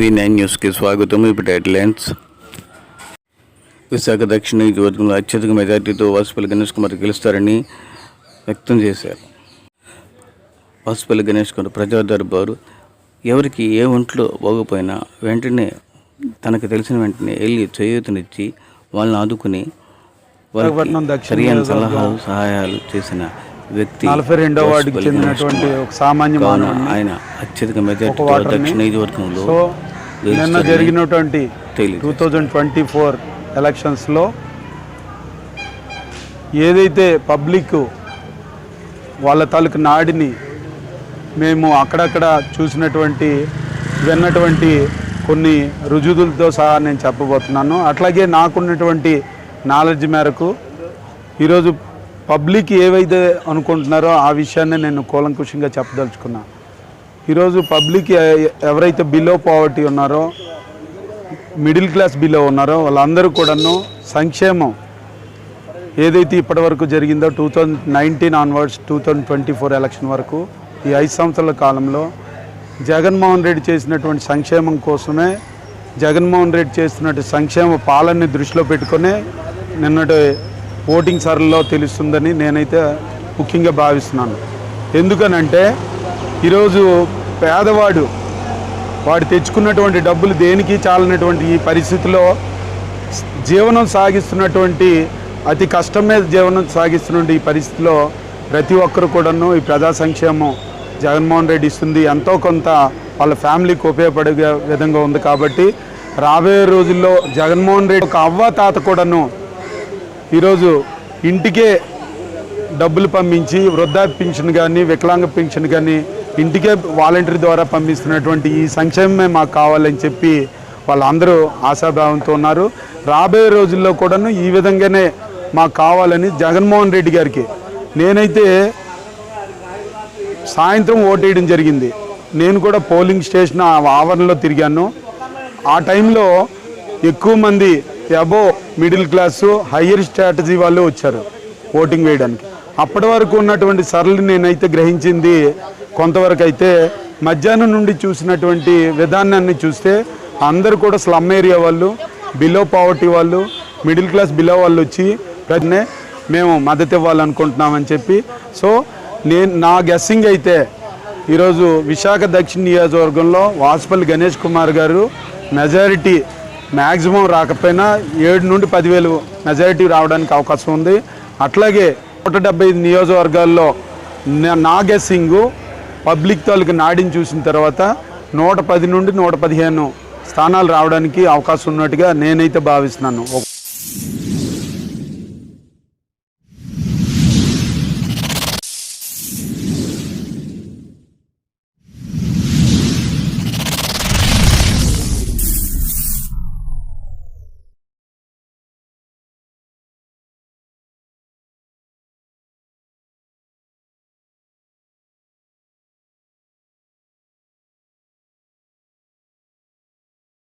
V nine న్యూస్కి స్వాగతం ఇప్పుడు హెడ్లైన్స్ విశాఖ దక్షిణ నియోజకవర్గంలో అత్యధిక మెజార్టీతో వాసుపల్లి గణేష్ కుమార్ గెలుస్తారని వ్యక్తం చేశారు వాసుపల్లి గణేష్ కుమార్ ప్రజా దర్బారు ఎవరికి ఏ ఒంట్లో పోకపోయినా వెంటనే తనకు తెలిసిన వెంటనే వెళ్ళి చేయూతనిచ్చి వాళ్ళని ఆదుకుని సరియైన సలహాలు సహాయాలు చేసిన వ్యక్తి నలభై రెండో వార్డుకి చెందినటువంటి. ఒక సామాన్య ఆయన అత్యధిక వాటర్ని. దక్షిణ నియోజకవర్గంలో నిన్న జరిగినటువంటి. టూ థౌజండ్ ట్వంటీ ఫోర్ ఎలక్షన్స్లో ఏదైతే పబ్లిక్ వాళ్ళ తాలూకు నాడిని మేము అక్కడక్కడ చూసినటువంటి విన్నటువంటి కొన్ని రుజువులతో సహా నేను చెప్పబోతున్నాను. అట్లాగే నాకున్నటువంటి నాలెడ్జ్ మేరకు ఈరోజు పబ్లిక్ ఏవైతే అనుకుంటున్నారో ఆ విషయాన్ని నేను కూలంకుషంగా చెప్పదలుచుకున్నా. ఈరోజు పబ్లిక్ ఎ- ఎవరైతే బిలో పావర్టీ ఉన్నారో మిడిల్ క్లాస్ బిలో ఉన్నారో వాళ్ళందరూ కూడాను సంక్షేమం ఏదైతే ఇప్పటివరకు జరిగిందో two thousand nineteen onwards two thousand twenty four election వరకు ఈ ఐదు సంవత్సరాల కాలంలో జగన్మోహన్ రెడ్డి చేసినటువంటి సంక్షేమం కోసమే జగన్మోహన్ రెడ్డి చేస్తున్నటువంటి సంక్షేమ పాలనని దృష్టిలో పెట్టుకునే నిన్నటి ఓటింగ్ సరళలో తెలుస్తుందని నేనైతే ముఖ్యంగా భావిస్తున్నాను. ఎందుకనంటే ఈరోజు పేదవాడు వాడు తెచ్చుకున్నటువంటి డబ్బులు దేనికి చాలనటువంటి ఈ పరిస్థితిలో జీవనం సాగిస్తున్నటువంటి అతి కష్టం మీద జీవనం సాగిస్తున్నటువంటి ఈ పరిస్థితిలో ప్రతి ఒక్కరు కూడాను ఈ ప్రజా సంక్షేమం జగన్మోహన్ రెడ్డి ఇస్తుంది. ఎంతో కొంత వాళ్ళ ఫ్యామిలీకి ఉపయోగపడే విధంగా ఉంది కాబట్టి రాబోయే రోజుల్లో జగన్మోహన్ రెడ్డి ఒక అవ్వ తాత కూడాను ఈరోజు ఇంటికే డబ్బులు పంపించి వృద్ధాప్య పింఛన్ కానీ వికలాంగ పింఛన్ కానీ ఇంటికే వాలంటీర్ ద్వారా పంపిస్తున్నటువంటి ఈ సంక్షేమమే మాకు కావాలని చెప్పి వాళ్ళందరూ ఆశాభావంతో ఉన్నారు. రాబోయే రోజుల్లో కూడాను ఈ విధంగానే మాకు కావాలని జగన్మోహన్ రెడ్డి గారికి నేనైతే సాయంత్రం ఓటేయడం జరిగింది. నేను కూడా పోలింగ్ స్టేషన్ ఆ ఆవరణలో తిరిగాను. ఆ టైంలో ఎక్కువ మంది above middle class higher strategy వాళ్ళు వచ్చారు ఓటింగ్ వేయడానికి. అప్పటి వరకు ఉన్నటువంటి సరళి నేనైతే గ్రహించింది కొంతవరకు అయితే మధ్యాహ్నం నుండి చూసినటువంటి విధానాన్ని చూస్తే అందరూ కూడా స్లమ్ ఏరియా వాళ్ళు బిలో పావర్టీ వాళ్ళు మిడిల్ క్లాస్ బిలో వాళ్ళు వచ్చి ప్రజనే మేము మద్దతు ఇవ్వాలనుకుంటున్నామని చెప్పి. సో నేను నా గెస్సింగ్ అయితే ఈరోజు విశాఖ దక్షిణ నియోజకవర్గంలో వాసుపల్లి గణేష్ కుమార్ గారు మెజారిటీ మ్యాక్సిమం రాకపోయినా ఏడు నుండి పదివేలు మెజారిటీ రావడానికి అవకాశం ఉంది. అట్లాగే నూట డెబ్బై ఐదు నియోజకవర్గాల్లో నా- నా గెస్సింగు పబ్లిక్ తాలూకు నాడిని చూసిన తర్వాత నూట పది నుండి నూట పదిహేను స్థానాలు రావడానికి అవకాశం ఉన్నట్టుగా నేనైతే భావిస్తున్నాను.